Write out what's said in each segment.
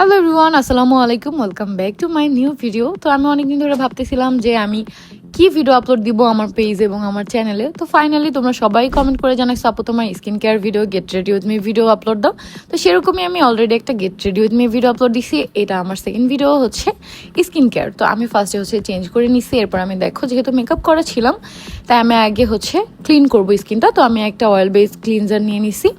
Hello everyone আসসালামু আলাইকুম welcome back to my new video তো আমি অনেকদিন ধরে ভাবতেছিলাম যে আমি কি ভিডিও আপলোড দিব আমার পেজ এবং আমার চ্যানেলে তো ফাইনালি তোমরা সবাই কমেন্ট করে জানাইছো আপু তোমার skin care video get ready with me video upload দাও। তো সেরকমই আমি অলরেডি একটা get ready with me video upload দিছি। এটা আমার সেকেন্ড ভিডিও হচ্ছে স্কিন কেয়ার তো আমি ফার্স্টে হচ্ছে চেঞ্জ করে নিছি। এরপর আমি দেখো, যেহেতু মেকআপ করা ছিলাম, তাই আমি আগে হচ্ছে ক্লিন করব স্কিনটা তো আমি একটা অয়েল বেস ক্লিনজার নিয়ে নিছি।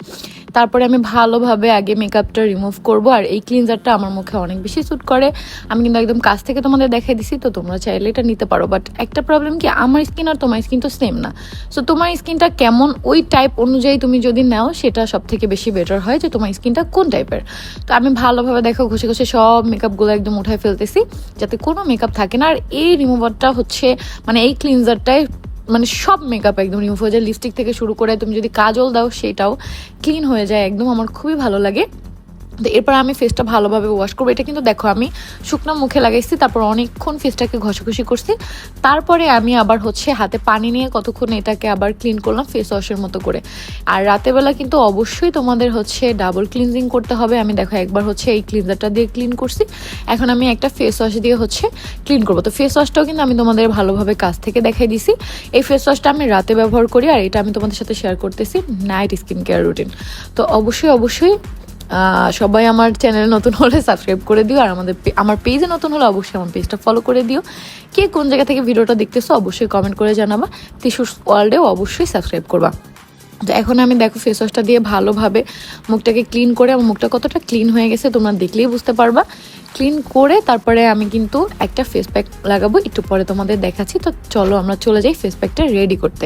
তারপরে আমি ভালোভাবে আগে মেকআপটা রিমুভ করব, আর এই ক্লিনজারটা আমার মুখে অনেক বেশি স্যুট করে। আমি কিন্তু একদম কাছ থেকে তোমাদের দেখাই দিছি, তো তোমরা চাইলে এটা নিতে পারো। বাট একটা প্রবলেম কি, আমার স্কিন আর তোমার স্কিন তো সেম না। সো তোমার স্কিনটা কেমন, ওই টাইপ অনুযায়ী তুমি যদি নাও, সেটা সব থেকে বেশি বেটার হয় যে তোমার স্কিনটা কোন টাইপের তো আমি ভালোভাবে দেখো, ঘষে ঘষে সব মেকআপগুলো একদম উঠায় ফেলতেছি, যাতে কোনো মেকআপ থাকে না। আর এই রিমুভারটা হচ্ছে মানে এই ক্লিনজারটাই মানে সব মেকআপ একদম রিমুভ হয়ে যায় লিপস্টিক থেকে শুরু করে তুমি যদি কাজল দাও সেটাও ক্লিন হয়ে যায়, একদম আমার খুবই ভালো লাগে। তো এরপর আমি ফেসটা ভালোভাবে ওয়াশ করব। এটা কিন্তু দেখো, আমি শুকনো মুখে লাগাইছি, তারপর অনেকক্ষণ ফেসটাকে ঘষাঘষি করছি। তারপরে আমি আবার হচ্ছে হাতে পানি নিয়ে কতক্ষণ এটাকে আবার ক্লিন করলাম ফেস ওয়াশের মতো করে। আর রাতেবেলা কিন্তু অবশ্যই তোমাদের হচ্ছে ডাবল ক্লিনজিং করতে হবে। আমি দেখো, একবার হচ্ছে এই ক্লিনজারটা দিয়ে ক্লিন করছি। এখন আমি একটা ফেস ওয়াশ দিয়ে হচ্ছে ক্লিন করব। তো ফেস ওয়াশটাও কিন্তু আমি তোমাদের ভালোভাবে কাছ থেকে দেখাই দিছি। এই ফেস ওয়াশটা আমি রাতে ব্যবহার করি, আর এটা আমি তোমাদের সাথে শেয়ার করতেছি নাইট স্কিন কেয়ার রুটিন তো অবশ্যই অবশ্যই সবাই আমার চ্যানেল নতুন হলে সাবস্ক্রাইব করে দিও, আর আমাদের আমার পেজে নতুন হলে অবশ্যই আমার পেজটা ফলো করে দিও। কে কোন জায়গা থেকে ভিডিওটা দেখতেছো অবশ্যই কমেন্ট করে জানাবা। টিসুস ওয়ার্ল্ডেও অবশ্যই সাবস্ক্রাইব করবা। তো এখন আমি দেখো ফেস ওয়াশটা দিয়ে ভালোভাবে মুখটাকে ক্লিন করে, আমার মুখটা কতটা ক্লিন হয়ে গেছে তোমরা দেখলেই বুঝতে পারবা। ক্লিন করে তারপরে আমি কিন্তু একটা ফেস প্যাক লাগাবো, একটু পরে তোমাদের দেখাচ্ছি। তো চলো আমরা চলে যাই ফেস প্যাকটা রেডি করতে।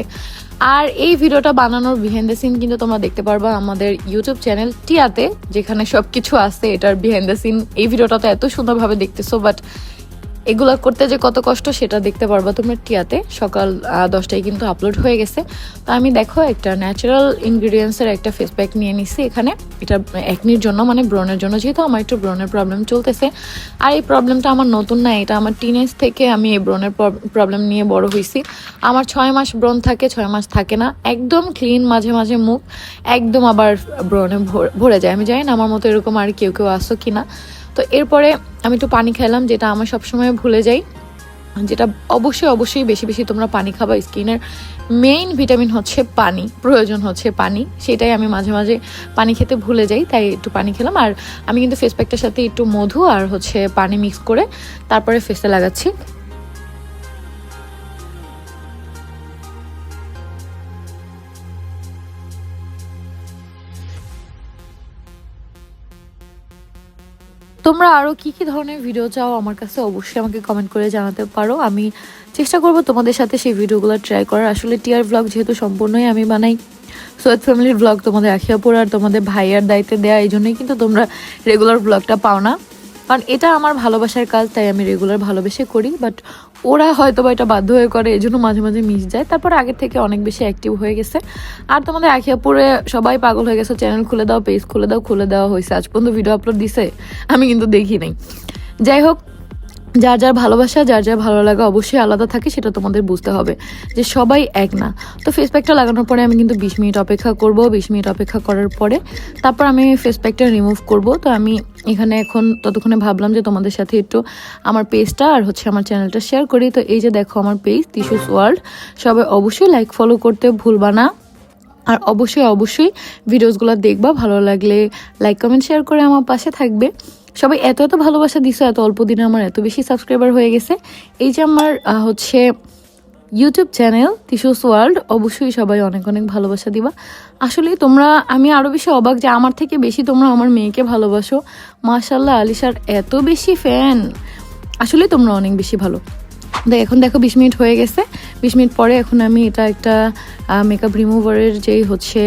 আর এই ভিডিওটা বানানোর বিহাইন্ড দ্য সিন কিন্তু তোমরা দেখতে পারবা আমাদের ইউটিউব চ্যানেল টিয়াতে যেখানে সব কিছু আছে, এটার বিহাইন্ড দ্য সিন এই ভিডিওটা তো এত সুন্দরভাবে দেখতেছো বাট এগুলো করতে যে কত কষ্ট, সেটা দেখতে পারবা তোমরা টিয়াতে। সকাল দশটায় কিন্তু আপলোড হয়ে গেছে। তো আমি দেখো, একটা ন্যাচারাল ইনগ্রিডিয়েন্টসের একটা ফেস প্যাক নিয়ে নিছি এখানে। এটা একনির জন্য মানে ব্রণের জন্য, যেহেতু আমার একটু ব্রণের প্রবলেম চলতেছে। আর এই প্রবলেমটা আমার নতুন না, এটা আমার টিনেজ থেকে আমি এই ব্রণের প্রবলেম নিয়ে বড় হয়েছি আমার ছয় মাস ব্রণ থাকে, ছয় মাস থাকে না। একদম ক্লিন মাঝে মাঝে মুখ, একদম আবার ব্রণে ভর- যায়। আমি জানি না, আমার মতো এরকম আর কেউ কেউ আসো কি না তো এরপরে আমি একটু পানি খেলাম, যেটা আমার সবসময় ভুলে যাই। যেটা অবশ্যই অবশ্যই বেশি বেশি তোমরা পানি খাবা। স্কিনের মেইন ভিটামিন হচ্ছে পানি, প্রয়োজন হচ্ছে পানি। সেটাই আমি মাঝে মাঝে পানি খেতে ভুলে যাই, তাই একটু পানি খেলাম। আর আমি কিন্তু ফেস প্যাকটার সাথে একটু মধু আর হচ্ছে পানি মিক্স করে তারপরে ফেসে লাগাচ্ছি। তোমরা আরও কি কি ধরনের ভিডিও চাও আমার কাছে অবশ্যই আমাকে কমেন্ট করে জানাতে পারো। আমি চেষ্টা করব তোমাদের সাথে সেই ভিডিওগুলো ট্রাই করার। আসলে টিয়ার ব্লগ যেহেতু সম্পূর্ণই আমি বানাই সোয়েদ ফ্যামিলির ব্লগ তোমাদের আখিয়াপুর আর তোমাদের ভাইয়ার দায়িত্বে দেওয়া এই জন্যই কিন্তু তোমরা রেগুলার ব্লগটা পাও না। কারণ এটা আমার ভালোবাসার কাজ, তাই আমি রেগুলার ভালোবেসে করি বাট ওরা হয়তো বা এটা বাধ্য হয়ে করে এই জন্য মাঝে মাঝে মিস যায়। তারপর আগে থেকে অনেক বেশি অ্যাক্টিভ হয়ে গেছে। আর তোমাদের একে অপরে সবাই পাগল হয়ে গেছে চ্যানেল খুলে দাও পেজ খুলে দাও, খুলে দেওয়া হয়েছে। আজ পর্যন্ত ভিডিও আপলোড দিছে, আমি কিন্তু দেখি নাই। যাই হোক যার যার ভালোবাসা, যার যার ভালো লাগা অবশ্যই আলাদা থাকে, সেটা তোমাদের বুঝতে হবে যে সবাই এক না। তো ফেস প্যাকটা লাগানোর পরে আমি কিন্তু বিশ মিনিট অপেক্ষা করব। বিশ মিনিট অপেক্ষা করার পরে তারপর আমি ফেস প্যাকটা রিমুভ করব। তো আমি এখানে এখন ততক্ষণে ভাবলাম যে তোমাদের সাথে একটু আমার পেজটা আর হচ্ছে আমার চ্যানেলটা শেয়ার করি। তো এই যে দেখো আমার পেজ টিসুস ওয়ার্ল্ড সবাই অবশ্যই লাইক ফলো করতে ভুলবা না। আর অবশ্যই অবশ্যই ভিডিওসগুলো দেখবা। ভালো লাগলে লাইক কমেন্ট শেয়ার করে আমার পাশে থাকবে। সবাই এত এত ভালোবাসা দিছো, এত অল্প দিনে আমার এত বেশি সাবস্ক্রাইবার হয়ে গেছে। এই যে আমার হচ্ছে ইউটিউব চ্যানেল টিসুস ওয়ার্ল্ড অবশ্যই সবাই অনেক অনেক ভালোবাসা দিবা। আসলে তোমরা, আমি আরও বেশি অবাক যে আমার থেকে বেশি তোমরা আমার মেয়েকে ভালোবাসো। মাশাল্লাহ আলিশার এত বেশি ফ্যান আসলে তোমরা অনেক বেশি ভালো। দেখ এখন দেখো বিশ মিনিট হয়ে গেছে। বিশ মিনিট পরে এখন আমি এটা একটা মেকআপ রিমুভারের যেই হচ্ছে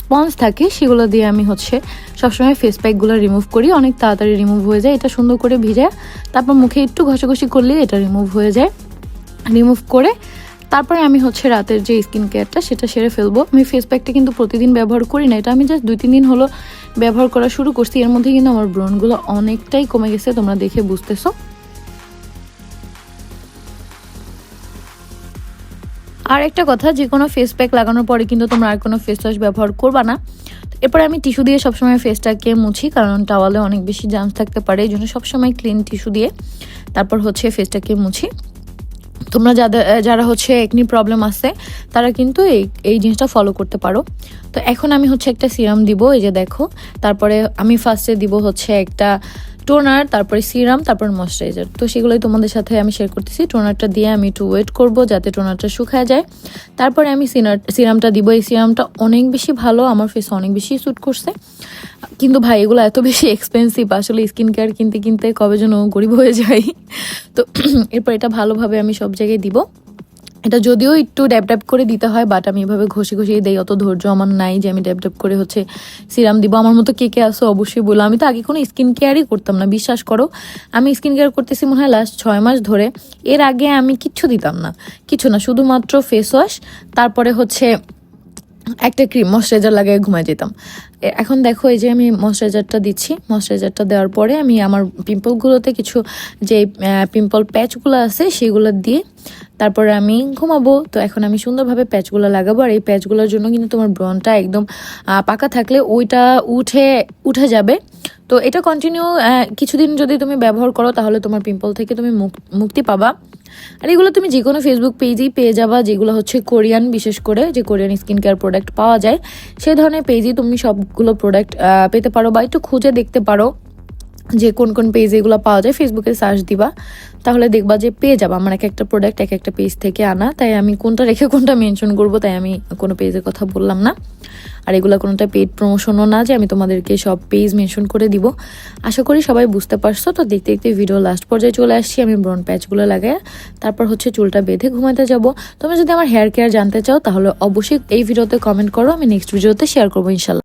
স্পঞ্জ থাকে, সেগুলো দিয়ে আমি হচ্ছে সবসময় ফেস প্যাকগুলো রিমুভ করি। অনেক তাড়াতাড়ি রিমুভ হয়ে যায়, এটা সুন্দর করে ভিজে। তারপর মুখে একটু ঘষাঘষি করলে এটা রিমুভ হয়ে যায়। রিমুভ করে তারপরে আমি হচ্ছে রাতের যে স্কিন কেয়ারটা সেটা সেরে ফেলব। আমি ফেস প্যাকটা কিন্তু প্রতিদিন ব্যবহার করি না, এটা আমি জাস্ট দুই, তিন দিন হলো ব্যবহার করা শুরু করছি। এর মধ্যে কিন্তু আমার ব্রণগুলো অনেকটাই কমে গেছে, তোমরা দেখে বুঝতেছো। আর একটা কথা, যে কোনো ফেস প্যাক লাগানোর পরে কিন্তু তোমরা আর কোনো ফেস ওয়াশ ব্যবহার করবা না। এরপরে আমি টিস্যু দিয়ে সবসময় ফেসটাকে মুছি, কারণ টাওয়ালে অনেক বেশি জামস থাকতে পারে, এই জন্য সবসময় ক্লিন টিস্যু দিয়ে তারপর হচ্ছে ফেসটাকে মুছি। তোমরা যাদের যারা হচ্ছে একনি প্রবলেম আছে, তারা কিন্তু এই এই জিনিসটা ফলো করতে পারো। তো এখন আমি হচ্ছে একটা সিরাম দিব, এই যে দেখো। তারপরে আমি ফার্স্টে দিব হচ্ছে একটা টোনার, তারপরে সিরাম, তারপর ময়শ্চারাইজার। তো সেগুলোই তোমাদের সাথে আমি শেয়ার করতেছি। টোনারটা দিয়ে আমি একটু ওয়েট করব যাতে টোনারটা শুকায় যায়। তারপরে আমি সিনার, সিরামটা দিব। এই সিরামটা অনেক বেশি ভালো, আমার ফেসে অনেক বেশি স্যুট করছে। কিন্তু ভাই, এগুলো এত বেশি এক্সপেন্সিভ আসলে স্কিন কেয়ার কিনতে কিনতে কবে যেন গরিব হয়ে যাই। তো এরপর এটা ভালোভাবে আমি সব জায়গায় দিব। এটা যদিও একটু ড্যাপ ড্যাপ করে দিতে হয় বাট আমি এভাবে ঘষে ঘষিয়ে দেই। অত ধৈর্য আমার নাই যে আমি ড্যাপ ড্যাপ করে হচ্ছে সিরাম দিব। আমার মতো কে কে আসো অবশ্যই বলো। আমি তো আগে কোনো স্কিন কেয়ারই করতাম না, বিশ্বাস করো। আমি স্কিন কেয়ার করতেছি মনে হয় লাস্ট ছয় মাস ধরে। এর আগে আমি কিচ্ছু দিতাম না, কিছু না। শুধুমাত্র ফেস ওয়াশ তারপরে হচ্ছে একটা ক্রিম ময়শ্চারাইজার লাগিয়ে ঘুমায় যেতাম। এখন দেখো এই যে আমি ময়শ্চারাইজারটা দিচ্ছি। ময়শ্চারাইজারটা দেওয়ার পরে আমি আমার পিম্পলগুলোতে কিছু যে পিম্পল প্যাচগুলো আছে, সেগুলো দিয়ে তারপরে আমি ঘুমাবো। তো এখন আমি সুন্দরভাবে প্যাচগুলো লাগাবো আর এই প্যাচগুলোর জন্য কিন্তু তোমার ব্রনটা একদম পাকা থাকলে ওইটা উঠে উঠে যাবে। তো এটা কন্টিনিউ কিছুদিন যদি তুমি ব্যবহার করো তাহলে তোমার পিম্পল থেকে তুমি মুক- মুক্তি পাবা। আর এগুলো তুমি যে কোনো ফেসবুক পেজেই পেয়ে যাবা, যেগুলো হচ্ছে কোরিয়ান বিশেষ করে যে কোরিয়ান স্কিন কেয়ার প্রোডাক্ট পাওয়া যায়। সেই ধরনের পেজেই তুমি সবগুলো প্রোডাক্ট পেতে পারো বা একটু খুঁজে দেখতে পারো। যে কোন কোন পেজ এগুলো পাওয়া যায় ফেসবুকে সার্চ দিবা, তাহলে দেখবা যে পেয়ে যাবা। আমার এক একটা প্রোডাক্ট এক একটা পেজ থেকে আনা। তাই আমি কোনটা রেখে কোনটা মেনশন করব, তাই আমি কোনো পেজের কথা বললাম না। আর এগুলো কোনোটা পেড প্রমোশনও না, যে আমি তোমাদেরকে সব পেজ মেনশন করে দিব। আশা করি সবাই বুঝতে পারছ। তো দেখতে দেখতে ভিডিও লাস্ট পর্যায়ে চলে আসছি আমি ব্রন প্যাচগুলো লাগাই তারপর হচ্ছে চুলটা বেঁধে ঘুমাতে যাব। তোমরা যদি আমার হেয়ার কেয়ার জানতে চাও, তাহলে অবশ্যই এই ভিডিওতে কমেন্ট করো। আমি নেক্সট ভিডিওতে শেয়ার করব, ইনশাল্লাহ।